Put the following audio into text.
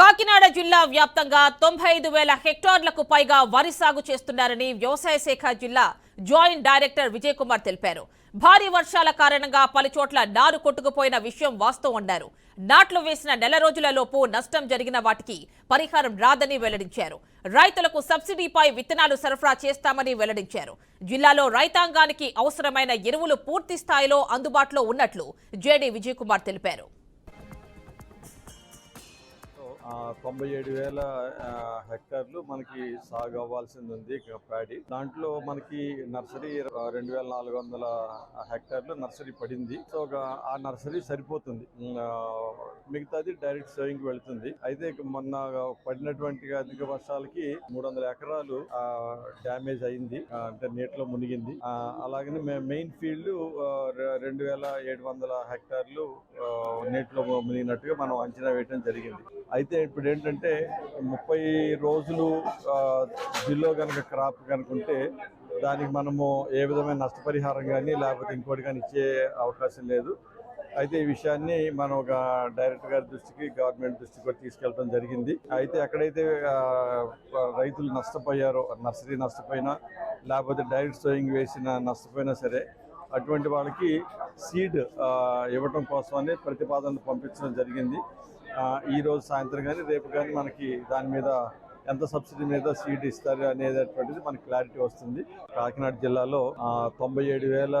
కాకినాడ జిల్లా వ్యాప్తంగా తొంభై ఐదు వేల హెక్టార్లకు పైగా వరి సాగు చేస్తున్నారని వ్యవసాయ శాఖ జిల్లా జాయింట్ డైరెక్టర్ విజయ్ కుమార్ తెలిపారు. భారీ వర్షాల కారణంగా పలుచోట్ల నారు కొట్టుకుపోయిన విషయం వాస్తవం అన్నారు. నాట్లు వేసిన నెల రోజులలోపు నష్టం జరిగిన వాటికి పరిహారం రాదని వెల్లడించారు. రైతులకు సబ్సిడీపై విత్తనాలు సరఫరా చేస్తామని వెల్లడించారు. జిల్లాలో రైతాంగానికి అవసరమైన ఎరువులు పూర్తి స్థాయిలో అందుబాటులో ఉన్నట్లు జేడీ విజయ్ కుమార్ తెలిపారు. తొంభై ఏడు వేల హెక్టార్లు మనకి సాగు అవ్వాల్సింది ఉంది ప్యాడీ. దాంట్లో మనకి నర్సరీ రెండు వేల నాలుగు వందల హెక్టార్లు నర్సరీ పడింది. సో ఒక ఆ నర్సరీ సరిపోతుంది. మిగతాది డైరెక్ట్ సేవింగ్ వెళుతుంది. అయితే మొన్న పడినటువంటి అధిక వర్షాలకి మూడు వందల ఎకరాలు డ్యామేజ్ అయింది. అంటే నీటిలో మునిగింది. అలాగనే మే- మెయిన్ ఫీల్డ్ రెండు వేల ఏడు వందల హెక్టార్లు నీటిలో మునిగినట్టుగా మనం అంచనా వేయడం జరిగింది. అయితే ఇప్పుడు ఏంటంటే ముప్పై రోజులు ఆ, కనుక క్రాప్ కనుకుంటే దానికి మనము ఏ విధమైన నష్టపరిహారం కానీ లేకపోతే ఇంకోటి కానీ ఇచ్చే అవకాశం లేదు. అయితే ఈ విషయాన్ని మనం ఒక డైరెక్టర్ గారి దృష్టికి గవర్నమెంట్ దృష్టికి కూడా తీసుకెళ్ళడం జరిగింది. అయితే ఎక్కడైతే రైతులు నష్టపోయారో నర్సరీ నష్టపోయినా లేకపోతే డైరెక్ట్ సోయింగ్ వేసిన నష్టపోయినా సరే అటువంటి వాళ్ళకి సీడ్ ఇవ్వటం కోసమని ప్రతిపాదనలు పంపించడం జరిగింది. ఈ రోజు సాయంత్రం కానీ రేపు కానీ మనకి దాని మీద ఎంత సబ్సిడీ మీద సీట్ ఇస్తారు అనేటటువంటిది మనకి క్లారిటీ వస్తుంది. కాకినాడ జిల్లాలో తొంభై ఏడు వేల